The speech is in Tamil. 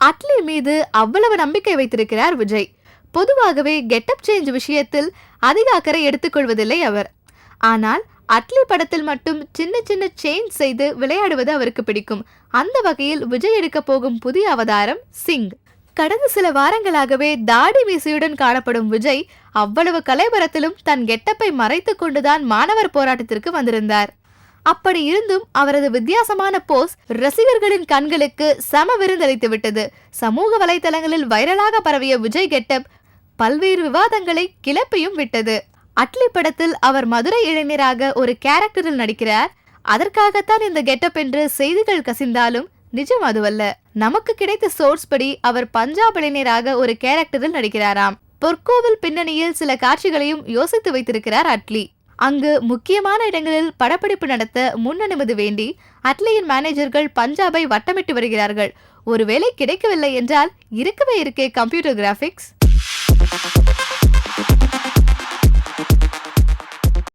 அட்லி மீது அவ்வளவு நம்பிக்கை வைத்திருக்கிறார் விஜய். பொதுவாகவே கெட்டப் சேஞ்ச் விஷயத்தில் அதிக அக்கறை எடுத்துக்கொள்வதில்லை அவர். ஆனால் அட்லி படத்தில் மட்டும் சின்ன சின்ன சேஞ்ச் செய்து விளையாடுவது அவருக்கு பிடிக்கும். அந்த வகையில் விஜய் எடுக்க போகும் புதிய அவதாரம் சிங். கடந்த சில வாரங்களாகவே தாடி மீசையுடன் காணப்படும் விஜய் அவ்வளவு கலைபரத்திலும் தன் கெட்டப்பை மறைத்து கொண்டுதான் மாணவர் போராட்டத்திற்கு வந்திருந்தார். அப்படி இருந்தும் அவரது வித்தியாசமான போஸ் ரசிகர்களின் கண்களுக்கு சம விருந்தளித்து விட்டது. சமூக வலைதளங்களில் வைரலாக பரவிய விஜய் கெட்டப் பல்வேறு விவாதங்களை கிளப்பியும் விட்டது. அட்லி படத்தில் அவர் மதுரை இளைஞராக ஒரு கேரக்டரில் நடிக்கிறார். அதற்காகத்தான் இந்த கெட்டப் என்று செய்திகள் கசிந்தாலும் நிஜம் அதுவல்ல. நமக்கு கிடைத்த சோர்ஸ் படி அவர் பஞ்சாப் இளைஞராக ஒரு கேரக்டரில் நடிக்கிறாராம். பொற்கோவில் பின்னணியில் சில காட்சிகளையும் யோசித்து வைத்திருக்கிறார் அட்லி. அங்கு முக்கியமான இடங்களில் படப்பிடிப்பு நடத்த முன் அனுமதி வேண்டி அட்லியின் மேனேஜர்கள் பஞ்சாபை வட்டமிட்டு வருகிறார்கள். ஒருவேளை கிடைக்கவில்லை என்றால் இருக்கவே இருக்கே கம்ப்யூட்டர் கிராஃபிக்ஸ்.